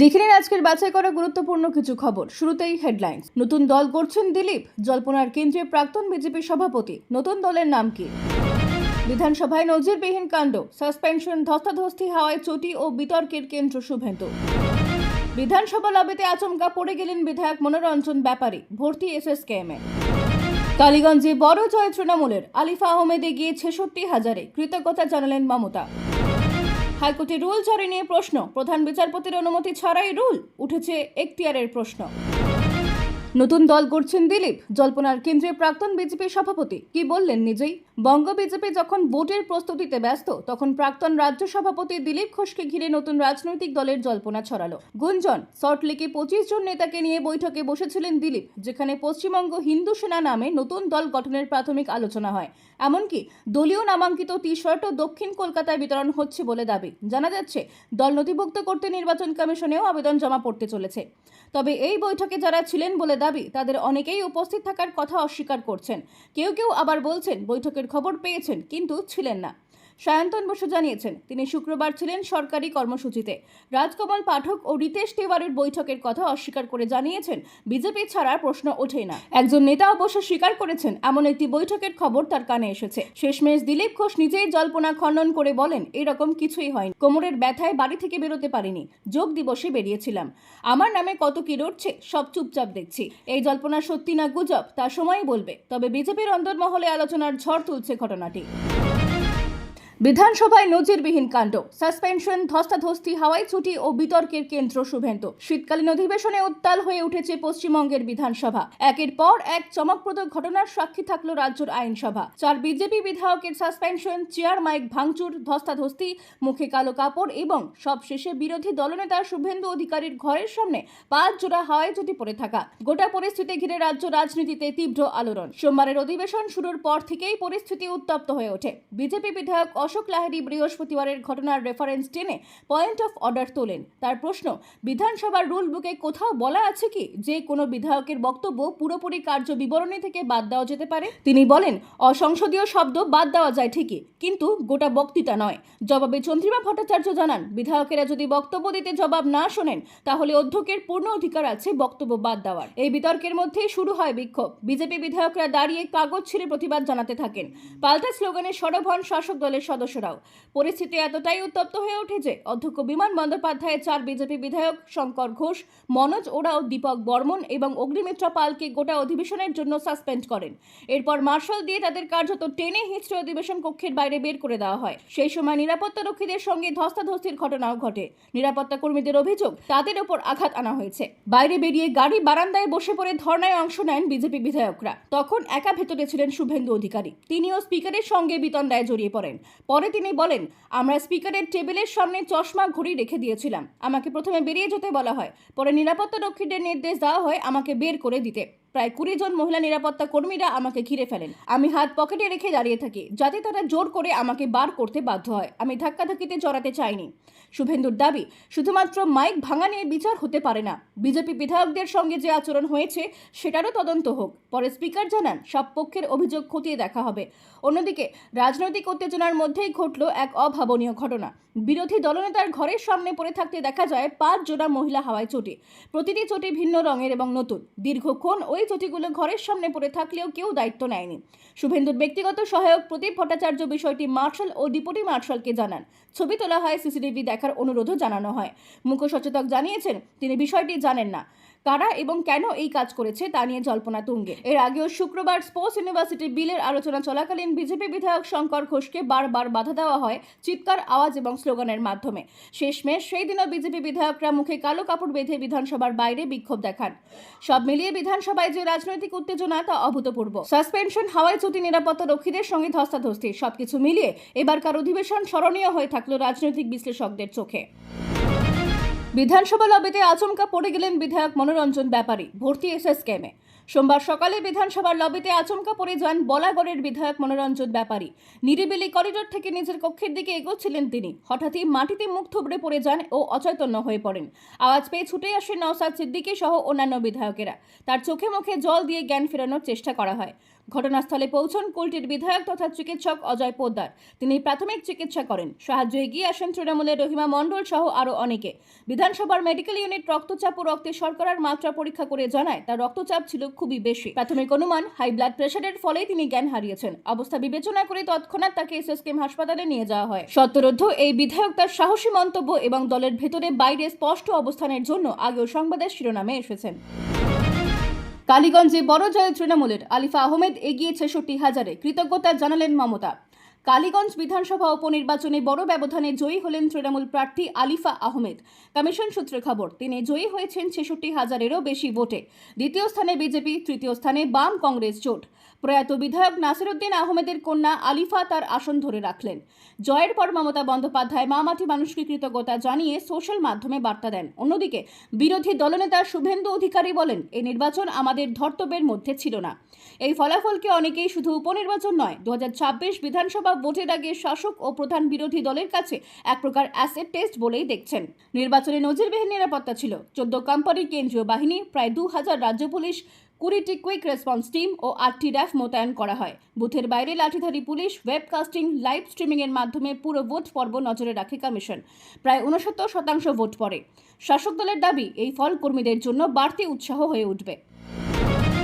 দেখে নিন আজকের বাছাই করা গুরুত্বপূর্ণ কিছু খবর। শুরুতেই হেডলাইন্স নতুন দল গড়ছেন দিলীপ, জল্পনার কেন্দ্রীয় প্রাক্তন বিজেপি সভাপতি। নতুন দলের নাম কি? বিধানসভায় নজিরবিহীন কাণ্ড সাসপেনশন ধস্তাধস্তি, হাওয়ায় চটি ও বিতর্কের কেন্দ্র শুভেন্দু। বিধানসভা লবিতে আচমকা পড়ে গেলেন বিধায়ক মনোরঞ্জন ব্যাপারী, ভর্তি এসএসকেএমে। কালীগঞ্জে বড় জয় তৃণমূলের, আলিফা আহমেদে গিয়ে ছেষট্টি হাজারে, কৃতজ্ঞতা জানালেন মমতা। হাইকোর্টে রুল জারি নিয়ে প্রশ্ন। প্রধান বিচারপতির অনুমতি ছাড়াই রুল, উঠেছে এখতিয়ারের প্রশ্ন। নতুন দল করছেন দিলীপ, জল্পনার কেন্দ্রীয় প্রাক্তন বিজেপি সভাপতি। কি বললেন নিজেই? বঙ্গ বিজেপি যখন ভোটের প্রস্তুতিতে ব্যস্ত, তখন প্রাক্তন রাজ্য সভাপতি দিলীপ ঘোষকে ঘিরে নতুন রাজনৈতিক দলের জল্পনা ছড়ালো। গুঞ্জন সল্টলেকে পঁচিশ জন নেতাকে নিয়ে বৈঠকে বসেছিলেন দিলীপ, যেখানে পশ্চিমবঙ্গ হিন্দু সেনা নামে নতুন দল গঠনের প্রাথমিক আলোচনা হয়। এমনকি দলীয় নামাঙ্কিত টি শার্টও দক্ষিণ কলকাতায় বিতরণ হচ্ছে বলে দাবি। জানা যাচ্ছে, দল নথিভুক্ত করতে নির্বাচন কমিশনেও আবেদন জমা পড়তে চলেছে। তবে এই বৈঠকে যারা ছিলেন বলে দাবি, তাদের অনেকেই উপস্থিত থাকার কথা অস্বীকার করছেন। কেউ কেউ আবার বলছেন, বৈঠকের খবর পেয়েছেন কিন্তু ছিলেন না। সায়ন্তন বসু জানিয়েছেন, তিনি শুক্রবার ছিলেন সরকারি কর্মসূচিতে। রাজকমল পাঠক ও রিতেশ তিওয়ারির বৈঠকের কথা অস্বীকার করে জানিয়েছেন, বিজেপি ছাড়ার প্রশ্ন ওঠেই না। একজন নেতা অবশ্য স্বীকার করেছেন, এমন একটি বৈঠকের খবর তার কানে এসেছে। শেষমেশ দিলীপ ঘোষ নিজেই জল্পনা খণ্ডন করে বলেন, এরকম কিছুই হয়নি। কোমরের ব্যথায় বাড়ি থেকে বেরোতে পারিনি, যোগ দিবসে বেরিয়েছিলাম। আমার নামে কত কি রটছে, সব চুপচাপ দেখছি। এই জল্পনা সত্যি না গুজব, তা সময়ই বলবে। তবে বিজেপির অন্দরমহলে আলোচনার ঝড় তুলছে ঘটনাটি। বিধানসভায় নজিরবিহীন কাণ্ড, সাসপেনশন, ধস্তাধস্তি, হাওয়াই ছুটি ও বিতর্কের কেন্দ্র শুভেন্দু। শীতকালীন অধিবেশনে উত্তাল হয়ে উঠেছে পশ্চিমবঙ্গের বিধানসভা। একের পর এক চমকপ্রদ ঘটনার সাক্ষী থাকল রাজ্যের আইনসভা। চার বিজেপি বিধায়কের সাসপেনশন, চেয়ার মাইক ভাঙচুর, ধস্তাধস্তি, মুখে কালো কাপড় এবং সবশেষে বিরোধী দলনেতা শুভেন্দু অধিকারীর ঘরের সামনে পাঁচ জোড়া হাওয়াই ছুটি পড়ে থাকা। গোটা পরিস্থিতি ঘিরে রাজ্য রাজনীতিতে তীব্র আলোড়ন। সোমবারের অধিবেশন শুরুর পর থেকেই পরিস্থিতি উত্তপ্ত হয়ে ওঠে। বিজেপি বিধায়ক অশোক লাহিড়ী বৃহস্পতিবারের ঘটনার রেফারেন্স টেনে পয়েন্ট অফ অর্ডার তোলেন। তার প্রশ্ন, বিধানসভার রুল বুকে কোথাও বলা আছে কি যে কোনো বিধায়কের বক্তব্য পুরোপুরি কার্য বিবরণী থেকে বাদ দেওয়া যেতে পারে? তিনি বলেন, অসংসদীয় শব্দ বাদ দেওয়া যায় ঠিকই, কিন্তু গোটা বক্তৃতা নয়। জবাবে চন্দ্রিমা ভট্টাচার্য জানান, বিধায়কেরা যদি বক্তব্য দিতে জবাব না শোনেন, তাহলে অধ্যক্ষের পূর্ণ অধিকার আছে বক্তব্য বাদ দেওয়ার। এই বিতর্কের মধ্যেই শুরু হয় বিক্ষোভ। বিজেপি বিধায়করা দাঁড়িয়ে কাগজ ছিঁড়ে প্রতিবাদ জানাতে থাকেন। পাল্টা স্লোগানে সরব হন শাসক দলের সদস্যরাও। পরিস্থিতি এতটাই উত্তপ্ত হয়ে ওঠে যে, অধ্যক্ষ বিমান বন্দ্যোপাধ্যায়ের চার বিজেপি বিধায়ক শঙ্কর ঘোষ, মনোজ ওরাও দীপক বর্মন এবং অগ্নিমিত্রা পালকে গোটা অধিবেশনের জন্য সাসপেন্ড করেন। এরপর মার্শাল দিয়ে তাদের কার্যত টেনে হিঁচড়ে অধিবেশন কক্ষের বাইরে বের করে দেওয়া হয়। সেই সময় নিরাপত্তা রক্ষীদের সঙ্গে ধস্তাধস্তির ঘটনাও ঘটে। নিরাপত্তা কর্মীদের অভিযোগ, তাদের ওপর আঘাত আনা হয়েছে। বাইরে বেরিয়ে গাড়ি বারান্দায় বসে পড়ে ধর্নায় অংশ নেন বিজেপি বিধায়করা। তখন একা ভেতরে ছিলেন শুভেন্দু অধিকারী। তিনিও স্পিকারের সঙ্গে বিতন্ডায় জড়িয়ে পড়েন। পরে তিনি বলেন, আমরা স্পিকারের টেবিলের সামনে চশমা ঘড়ি রেখে দিয়েছিলাম। আমাকে প্রথমে বেরিয়ে যেতে বলা হয়, পরে নিরাপত্তা রক্ষীদের নির্দেশ দেওয়া হয় আমাকে বের করে দিতে। প্রায় কুড়ি জন মহিলা নিরাপত্তা কর্মীরা আমাকে ঘিরে ফেলেন। আমি হাত পকেটে রেখে দাঁড়িয়ে থাকি, যাতে তারা জোর করে আমাকে বার করতে বাধ্য হয়। আমি ধাক্কাধাক্কিতে জড়াতে চাইনি। শুভেন্দুর দাবি, শুধুমাত্র মাইক ভাঙা নিয়ে বিচার হতে পারে না। বিজেপি বিধায়কদের সঙ্গে যে আচরণ হয়েছে, সেটারও তদন্ত হোক। পরে স্পিকার জানান, সব পক্ষের অভিযোগ খতিয়ে দেখা হবে। অন্যদিকে, রাজনৈতিক উত্তেজনার মধ্যেই ঘটল এক অভাবনীয় ঘটনা। বিরোধী দলনেতার ঘরের সামনে পড়ে থাকতে দেখা যায়, পাঁচ জোড়া মহিলা হাওয়ায় চটি। প্রতিটি চটি ভিন্ন রঙের এবং নতুন। দীর্ঘক্ষণ ওই চটিগুলো ঘরের সামনে পড়ে থাকলেও কেউ দায়িত্ব নেয়নি। শুভেন্দুর ব্যক্তিগত সহায়ক প্রদীপ ভট্টাচার্য বিষয়টি মার্শাল ও ডিপুটি মার্শালকে জানান। ছবি তোলা হয় সিসিটিভি দেখার অনুরোধও জানানো হয়। মুখ্য সচেতক জানিয়েছেন, তিনি বিষয়টি জানেন না। কারা এবং কেন এই কাজ করেছে তা নিয়ে জল্পনা তুঙ্গে। এর আগেও শুক্রবার স্পোর্টস ইউনিভার্সিটি বিলের আলোচনা চলাকালীন বিজেপি বিধায়ক শঙ্কর ঘোষকে বারবার বাধা দেওয়া হয় চিৎকার, আওয়াজ এবং স্লোগানের মাধ্যমে। শেষমেশ সেই দিনও বিজেপি বিধায়করা মুখে কালো কাপড় বেঁধে বিধানসভার বাইরে বিক্ষোভ দেখান। সব মিলিয়ে বিধানসভায় যে রাজনৈতিক উত্তেজনা, তা অভূতপূর্ব। সাসপেনশন, হাওয়াই চুটি নিরাপত্তা রক্ষীদের সঙ্গে ধস্তাধস্তি, সবকিছু মিলিয়ে এবারকার অধিবেশন স্মরণীয় হয়ে থাকল রাজনৈতিক বিশ্লেষকদের চোখে। বিধানসভা লবিতে আচমকা পড়ে গেলেন বিধায়ক মনোরঞ্জন ব্যাপারী, ভর্তি এসএস ক্যামে। সোমবার সকালে বিধানসভার লবিতে আচমকা পড়ে যান বলাগড়ের বিধায়ক মনোরঞ্জন ব্যাপারী। নিরিবিলি করিডোর থেকে নিজের কক্ষের দিকে এগোচ্ছিলেন তিনি। হঠাৎই মাটিতে মুখ থুবড়ে পড়ে যান ও অচৈতন্য হয়ে পড়েন। আওয়াজ পেয়ে ছুটে আসেন নওসাদ সিদ্দিকী সহ অন্যান্য বিধায়কেরা। তার চোখে মুখে জল দিয়ে জ্ঞান ফেরানোর চেষ্টা করা হয়। ঘটনাস্থলে পৌঁছন কুলটির বিধায়ক তথা চিকিৎসক অজয় পোদ্দার। তিনি প্রাথমিক চিকিৎসা করেন। সাহায্য এগিয়ে আসেন তৃণমূলের রহিমা মণ্ডল সহ আরও অনেকে। বিধানসভার মেডিকেল ইউনিট রক্তচাপ ও রক্তে শর্করার মাত্রা পরীক্ষা করে জানায়, তার রক্তচাপ ছিল খুবই বেশি। প্রাথমিক অনুমান হাই ব্লাড প্রেশারের ফলেই তিনি জ্ঞান হারিয়েছেন। অবস্থা বিবেচনা করে তৎক্ষণাৎ তাকে এসএসকেএম হাসপাতালে নিয়ে যাওয়া হয়। সত্যরোধ্য এই বিধায়ক তার সাহসী মন্তব্য এবং দলের ভেতরে বাইরে স্পষ্ট অবস্থানের জন্য আগেও সংবাদের শিরোনামে এসেছেন। কালীগঞ্জে বড় জয় তৃণমূলের আলিফা আহমেদ এগিয়ে ছেষট্টি হাজারে। কৃতজ্ঞতা জানালেন মমতা। কালীগঞ্জ বিধানসভা উপনির্বাচনে বড় ব্যবধানে জয়ী হলেন তৃণমূল প্রার্থী আলিফা আহমেদ। কমিশন সূত্রে খবর, তিনি জয়ী হয়েছেন ছেষট্টি হাজারেরও বেশি ভোটে। দ্বিতীয় স্থানে বিজেপি, তৃতীয় স্থানে বাম কংগ্রেস জোট। প্রয়াত বিধায়ক নাসিরুদ্দিন আহমেদের কন্যা আলিফা তার আসন ধরে রাখলেন। জয়ের পর মমতা বন্দ্যোপাধ্যায় মা মাটি মানুষকে কৃতজ্ঞতা জানিয়ে সোশ্যাল মাধ্যমে বার্তা দেন। অন্যদিকে, বিরোধী দলনেতা শুভেন্দু অধিকারী বলেন এই নির্বাচন আমাদের ধর্তব্যের মধ্যে ছিল না। এই ফলাফলকে অনেকেই শুধু উপনির্বাচন নয় দু বিধানসভা ভোটের আগে শাসক ও প্রধান বিরোধী দলের কাছে এক প্রকার অ্যাসেট টেস্ট বলেই দেখছেন। নির্বাচনে নজিরবিহীন নিরাপত্তা ছিল। চোদ্দ কোম্পানির কেন্দ্রীয় বাহিনী, প্রায় দু হাজার রাজ্য পুলিশ, কুড়িটি কুইক রেসপন্স টিম ও আটটি র্যাফ মোতায়েন করা হয়। বুথের বাইরে লাঠিধারী পুলিশ ওয়েবকাস্টিং লাইভ স্ট্রিমিংয়ের মাধ্যমে পুরো ভোট পর্ব নজরে রাখে কমিশন প্রায় উনসত্তর শতাংশ ভোট পড়ে। শাসক দলের দাবি, এই ফল কর্মীদের জন্য বাড়তি উৎসাহ হয়ে উঠবে।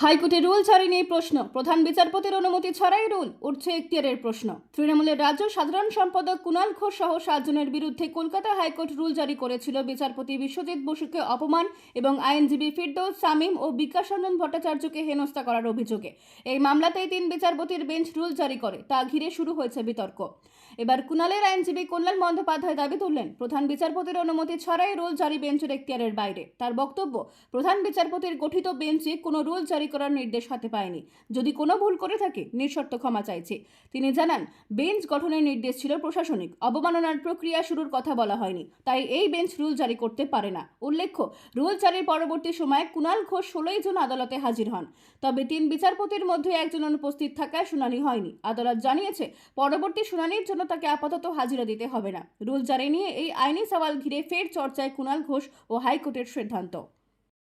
হাইকোর্টে রুল জারি নিয়ে প্রশ্ন। প্রধান বিচারপতির অনুমতি ছাড়াই রুল, উঠছে এখতিয়ারের প্রশ্ন। তৃণমূলের রাজ্য সাধারণ সম্পাদক কুণাল ঘোষ সহ সাতজনের বিরুদ্ধে কলকাতা হাইকোর্ট রুল জারি করেছিল। বিচারপতি বিশ্বজিৎ বসুকে অপমান এবং আইনজীবী ফিরদৌস শামীম ও বিকাশ রঞ্জন ভট্টাচার্যকে হেনস্থা করার অভিযোগে। এই মামলাতেই তিন বিচারপতির বেঞ্চ রুল জারি করে, তা ঘিরে শুরু হয়েছে বিতর্ক। এবার কুণালের আইনজীবী কল্যাণ বন্দ্যোপাধ্যায় দাবি তুললেন প্রধান বিচারপতির অনুমতি ছাড়াই রুল জারি বেঞ্চের এখতিয়ারের বাইরে। তার বক্তব্য, প্রধান বিচারপতির গঠিত বেঞ্চে কোনো রুল জারি করার নির্দেশ হাতে পায়নি। যদি কোনো ভুল করে থাকে, নিঃশর্ত ক্ষমা চাইছে। তিনি জানান, বেঞ্চ গঠনের নির্দেশ ছিল প্রশাসনিক। অবমাননার প্রক্রিয়া শুরুর কথা বলা হয়নি। তাই এই বেঞ্চ রুল জারি করতে পারে না। উল্লেখ্য, রুল জারির পরবর্তী সময়ে কুণাল ঘোষ ষোলোই জুন আদালতে হাজির হন। তবে তিন বিচারপতির মধ্যে একজন অনুপস্থিত থাকায় শুনানি হয়নি। আদালত জানিয়েছে, পরবর্তী শুনানির জন্য তাকে আপাতত হাজিরা দিতে হবে না। রুল জারি নিয়ে এই আইনি সওয়াল ঘিরে ফের চর্চায় কুণাল ঘোষ ও হাইকোর্টের সিদ্ধান্ত।